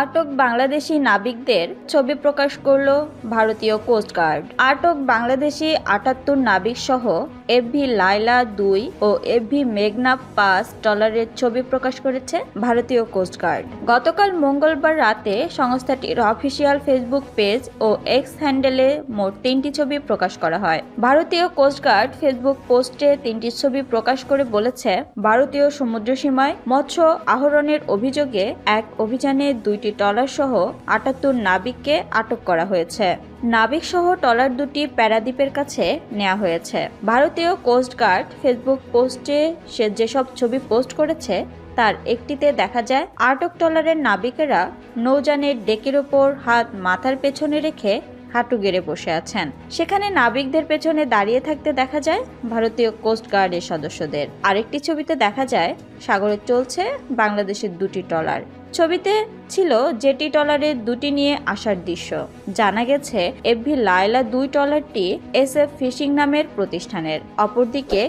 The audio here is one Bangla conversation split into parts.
আটক বাংলাদেশি নাবিকদের ছবি প্রকাশ করল ভারতীয় কোস্টগার্ড আটক বাংলাদেশি আটাত্তর নাবিক সহ এফভি লাইলা দুই ও এফভি মেঘনা পাঁচ টলারের ছবি প্রকাশ করেছে ভারতীয় কোস্টগার্ড গতকাল মঙ্গলবার রাতে সংস্থাটির অফিসিয়াল ফেসবুক পেজ ও এক্স হ্যান্ডেলে মোট তিনটি ছবি প্রকাশ করা হয়। ভারতীয় কোস্টগার্ড ফেসবুক পোস্টে তিনটি ছবি প্রকাশ করে বলেছে, ভারতীয় সমুদ্র সীমায় মৎস্য আহরণের অভিযোগে এক অভিযানে দুইটি ট্রলার সহ আটাত্তর নাবিককে আটক করা হয়েছে। নাবিক সহ ট্রলার দুটি প্যারাদ্বীপের কাছে নেওয়া হয়েছে। ভারতীয় কোস্টগার্ড ফেসবুক পোস্টে সে যেসব ছবি পোস্ট করেছে, তার একটিতে দেখা যায়, আটক ট্রলারের নাবিকেরা নৌযানের ডেকের ওপর হাত মাথার পেছনে রেখে হাঁটু গেড়ে বসে আছেন। সেখানে নাবিকদের পেছনে দাঁড়িয়ে থাকতে দেখা যায়, ভারতীয় কোস্ট গার্ডের সদস্যদের। আরেকটি ছবিতে দেখা যায়, সাগরে চলছে বাংলাদেশের দুটি ট্রলার। ছবিতে ছিল জেটি ট্রলারের দুটি নিয়ে আসার দৃশ্য। জানা গেছে, এফভি লায়লা দুই ট্রলারটি এস এফ ফিশিং নামের প্রতিষ্ঠানের। অপরদিকে,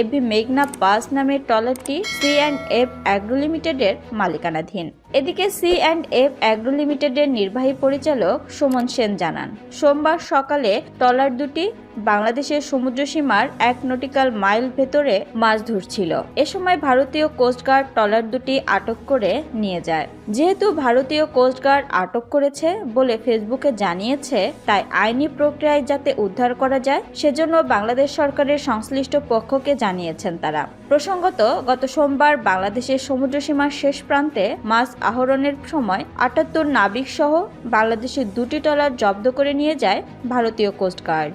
এফভি মেঘনা পাস নামের ট্রলারটি সি অ্যান্ড এফ অ্যাগ্রো লিমিটেডের মালিকানাধীন। এদিকে সি অ্যান্ড এফ অ্যাগ্রো লিমিটেডের নির্বাহী পরিচালক সুমন সেন জানান, সোমবার সকালে টলার দুটি বাংলাদেশের সমুদ্র সীমার এক নটিক্যাল মাইল ভেতরে মাছ ধরছিল। এ সময় ভারতীয় কোস্টগার্ড ট্রলার দুটি আটক করে নিয়ে যায়। যেহেতু ভারতীয় কোস্টগার্ড আটক করেছে বলে ফেসবুকে জানিয়েছে, তাই আইনি প্রক্রিয়ায় যাতে উদ্ধার করা যায়, সেজন্য বাংলাদেশ সরকারের সংশ্লিষ্ট পক্ষকে জানিয়েছেন তারা। প্রসঙ্গত, গত সোমবার বাংলাদেশের সমুদ্র সীমার শেষ প্রান্তে মাছ আহরণের সময় আটাত্তর নাবিক সহ বাংলাদেশের দুটি ট্রলার জব্দ করে নিয়ে যায় ভারতীয় কোস্টগার্ড